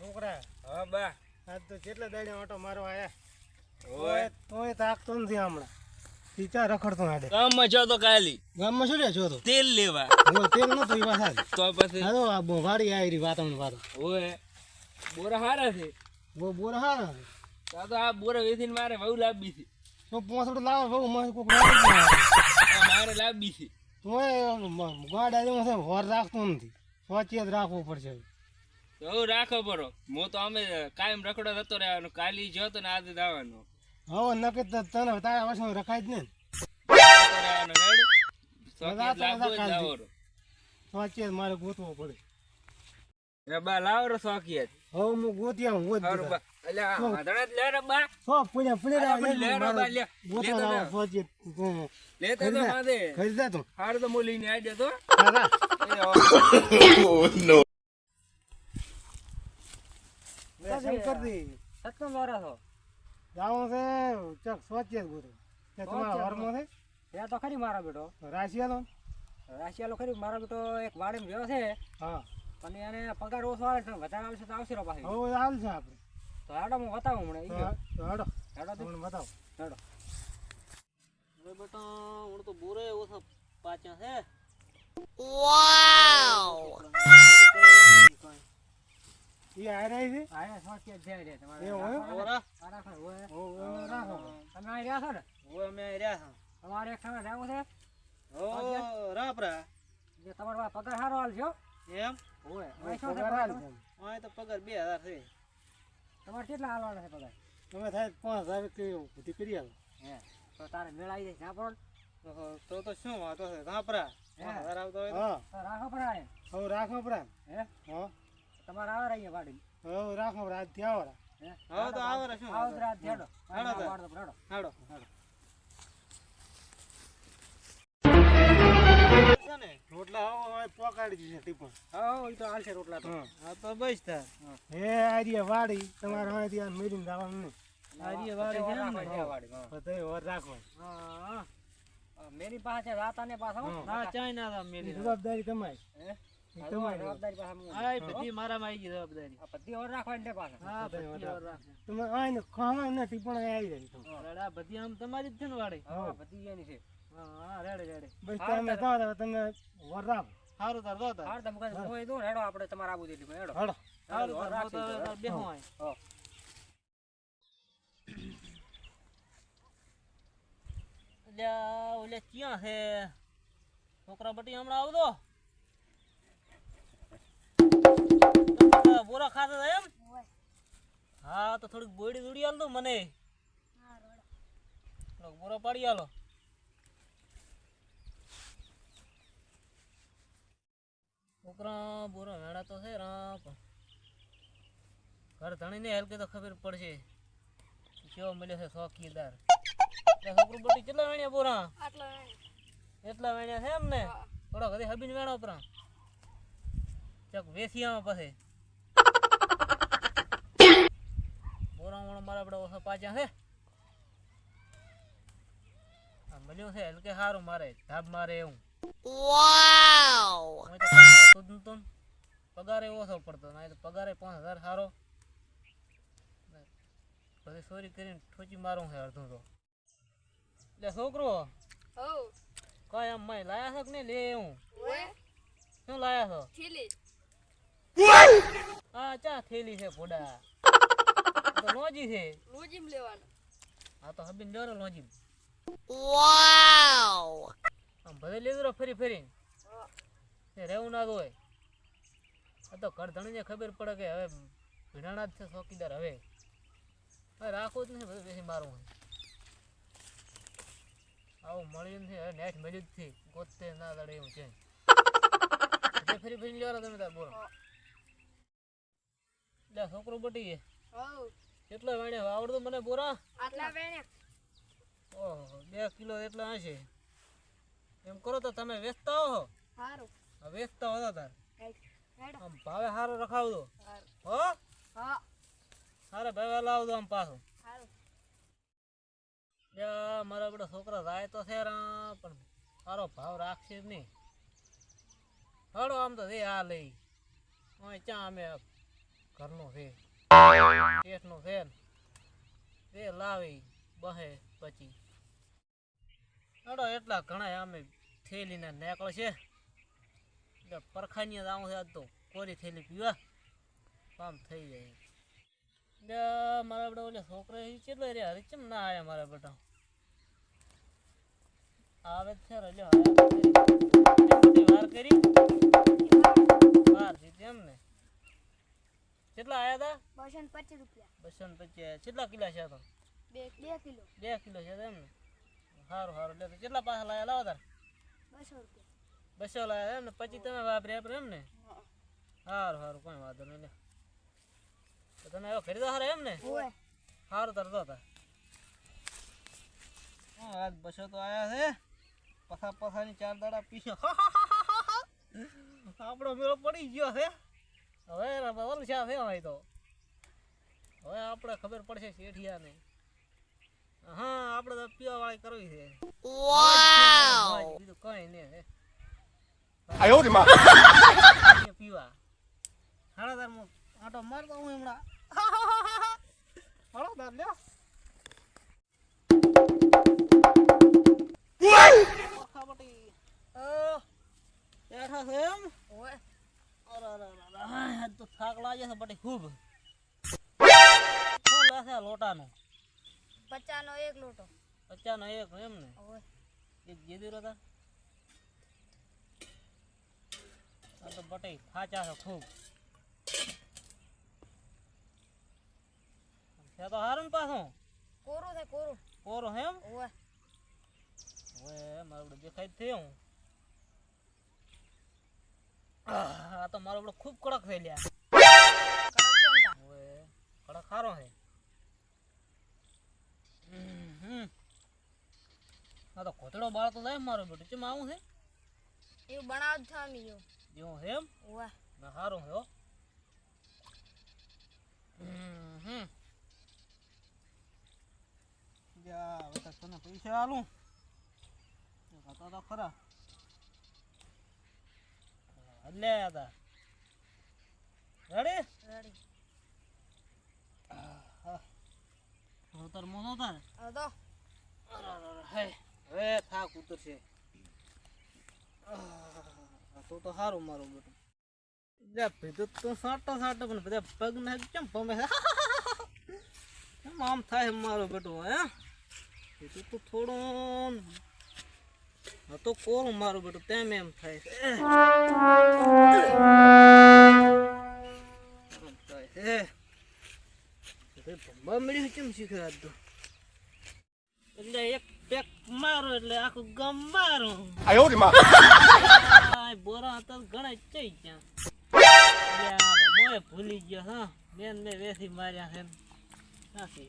છોકરા હા બા. આજ તો કેટલા દાડે ઓટો મારો આયા. ઓય. તોય તાકતો નથી હમણાં. ટીચા રખડતો હાડે. ગામમાં છો તો કાલી ગામમાં શું રે છો તો? તેલ લેવા. હું તેલ નતો એ વાત તો પછી? આ વાડી આવી રહી વાતાવરણ વાતો ઓય. બોરા હારા છે? બો બોરા હા તો તો આ બોરા વેચીને મારે બહુ લાંબી છે. તો પોસડું લાવે મને કોક લાવે. આ મારે લાંબી છે. તોય ગાડા જેવું છે રાખતો નથી. સ્વચ્છ જ રાખવું પડશે. તો હવે રાખો બરો. હું તો અમે કાયમ રખડો થતો રહેવાનો કાલી જો તો ને આજે દાવાનો. હવે નકે તો તને તારા વર્ષમાં રખાય જ ને જ મારે ગોતવો પડે. એ બા લાવરો સોકિયત હવે હું ગોતી હું ગોત હારું બા અલ્યા જ લે રે બા. સો પૂજા પૂજા લે રે બા, લે. ગોતવા લે તો લાવો તું તો માદે ખરીદા તું. હારું તો મો લઈને આવી જતો. શંકર દી સત્તમ હો. જાવું છે ચક સ્વચ્છ જ ગોતું તે તમારા વરમાં છે? ત્યાં તો ખરી મારા બેટો. રાશિયા તો રાશિયાલો ખરી મારો બેટો એક વાડીમાં રહ્યો છે. હા. પણ એને પગાર ઓછો આવે છે વધારે આવશે તો આવશે પાછી. હવે હાલ છે આપણે. તો હેડો હું બતાવું હમણાં હેડો હેડો. તો. બતાવો. હેડો. હવે બેટા હું તો બોરે ઓછા પાચ્યા છે. આ રહી છે? હા એ સ્વાસ્થ્ય જ જાય રે તમારે? એવું હોય? રાખો. ઓરા? રાખો, હોય. ઓ રાખો તમે રહ્યા છો? ને? હવે અમે અહીં રહ્યા તમારે એક સમય રહેવું છે? છે ઓ રાપરા. જે તમારો આ પગાર સારો હાલ છો એમ? હોય અહીં શું છે પગાર હાલ? છે. અહીં તો પગાર બે હજાર છે. તમારે કેટલા હાલવાના છે પગાર? તમે થાય પાંચ હજાર કે બધી કરી આવો હે તો તારે મેળ આવી જાય ના ઓહો, તો તો શું વાંધો છે? રાપરા. હે. હોય તો. હા. રાખો પડે હવે રાખો પ્રાણ હે? હા. તમારે આવે અહીંયા વાડી હવે રાખો રાતથી આવડા હે? હવે તો આવે શું આવો રાતથી હેડો હેડો. હેડો હેડો. ને? રોટલા હવે પોકાડી દીધી ટીપણ. હા ઈ તો હાલશે રોટલા તો. હા. હા તો બસ તાર. હે. આર્ય વાડી. તમારે હવે ત્યાં મેરીને જવાનું નહીં. આર્ય વાડી છે ને? રાખો, વાડી, હા. બધા રાખો હા હા, મેરી પાસે રાતાને પાછા? હો. હા. હા ચાઈ ના મેલી જવાબદારી તમારી. હે? ક્યાં છે? છોકરા બટી હમણાં આવતો? બોરા ખાતા એમ? હા તો થોડીક બોડી દોડી આલ દો મને. બોરો પાડી આલો. છોકરા બોરો વેણા તો છે રા પણ ઘર ધણીને હેલકે તો ખબર પડશે. કેવો મળ્યો છે શોખીદાર છોકરું બટી કેટલા વેણ્યા બોરા? એટલા વેણ્યા છે એમ ને થોડો ઘરે હબીને વેણો પરા ચક વેસી આમાં પછી. બોરા મોણા મારા આપણે ઓછો પાછા છે આ મળ્યું છે હલકે સારું મારે ધાબ મારે એવું. ને. પગારે ઓછો પડતો ના તો પગારે પાંચ હજાર સારો પછી ચોરી કરીને ઠોચી મારું છે અડધું તો. એટલે છોકરો કઈ આમ મય લાયા છો કે નહીં? લે હું. શું લાયા છો? હા ચા થેલી છે ફોડા આ તો લોજી છે. હા તો હબીન જોરો લોજી આમ ભલે લીધું ફરી ફરી એ રહેવું ના હોય આ તો ઘર ધણીને ખબર પડે કે હવે ભીડાણા જ છે ચોકીદાર હવે. હવે રાખવું જ નથી બધું બેસી મારવું આવું મળ્યું નથી હવે નેટ મળ્યું જ થી ગોતે ના લડે એવું છે. ફરી ફરી લેવાનો તમે તાર બોલો. લે છોકરો બટી છે કેટલો વાણે? આવડતું મને બોરા? ઓહો બે કિલો એટલા હશે. એમ કરો તો તમે વેચતા હો. હા, વેચતા હો તાર. આમ ભાવે સારો રખાવજો. હો? સારા ભાવે લાવજો આમ પાછું. મારા બધા છોકરા જાય તો છે પણ સારો ભાવ રાખશે જ નહીં. હળો આમ તો દે આ લઈ. ચા અમે ઘરનું છે. શેઠનું ને એ લાવી બહે પછી. અડો, એટલા ઘણા અમે થેલીને નેકળ છે. એટલે પરખાની આવું છે તો કોરી થેલી પીવા. કામ થઈ જાય. એટલે મારા બધા ઓલે છોકરા કેટલો રે હરી ચમ ના આયા મારા બધા આવે છે રજો વાર કરી. બસો ને પચીસ રૂપિયા. બસો ને પચીસ. કેટલા કિલા છે તો? બે બે કિલો. બે કિલો છે તો એમ ને? સારું સારું લે કેટલા પાછા લાયા? લાવો તાર. બસો રૂપિયા. બસો લાયા એમ ને? પછી તમે વાપરે વાપરે એમ ને? સારું સારું કોઈ વાંધો નહીં લે. તો તમે હવે ખરીદો હારે એમ ને? સારું તાર હા આજ બસો તો આયા છે. પસા પસાની ચાર દાડા પીસો આપણો મેળો પડી ગયો છે. હવે વલસા છે હોય તો? હવે આપણે ખબર પડશે શેઠિયાને હા આપણે તો પીવા વાળી કરવી છે. બીજું કઈ નહીં પીવા. હાલો તાર હું આટો મારતો હું હમણાં. તાર લ્યો. બેઠા છે એમ? હોય અરે, અરે, અરે, અરે, હાય, તો થાક લાગે છે બટી ખૂબ. શું છે લોટાનો. લોટાનું એક લોટો. પચાનો એક એમ ને? એક જીદી હતા આ તો બટાઈ થાચા છે ખૂબ. છે તો હારું પાછું? કોરું થાય કોરું? કોરો એમ? હોય હવે મારું દેખાય થયું. આ તો મારો બધો ખૂબ કડક થઈ લ્યા કોતડો બાળ તો જાય મારો બેટો. ચમ આવું છે એવું બનાવ જ થાય અમે એવું છે એમ? હોય ના હારો હો હમ. જા વતા તને પૈસા આલું. હતા તો ખરા. લે હતા રેડી? રેડી. હવે તાર મોનો તાર હવે તો. હવે થાક ઉતરશે. તો તો સારું મારું બેટું. જા ભીધું તો સાટો સાટો, પણ બધા પગ ના કેમ પમે? કેમ આમ થાય મારું બેટું, હે? ભીધું તો થોડું હા તો કોરું મારું બેટું, તેમ એમ થાય. છે ભંબા મળ્યું કેમ શીખે એટલે એક પેક મારો એટલે આખું ગમ મારો. આય બોરા હતા ઘણા ચઈ ગયા. આ મોય ભૂલી ગયો હા. મેન મેં વેસી માર્યા છે. નાખી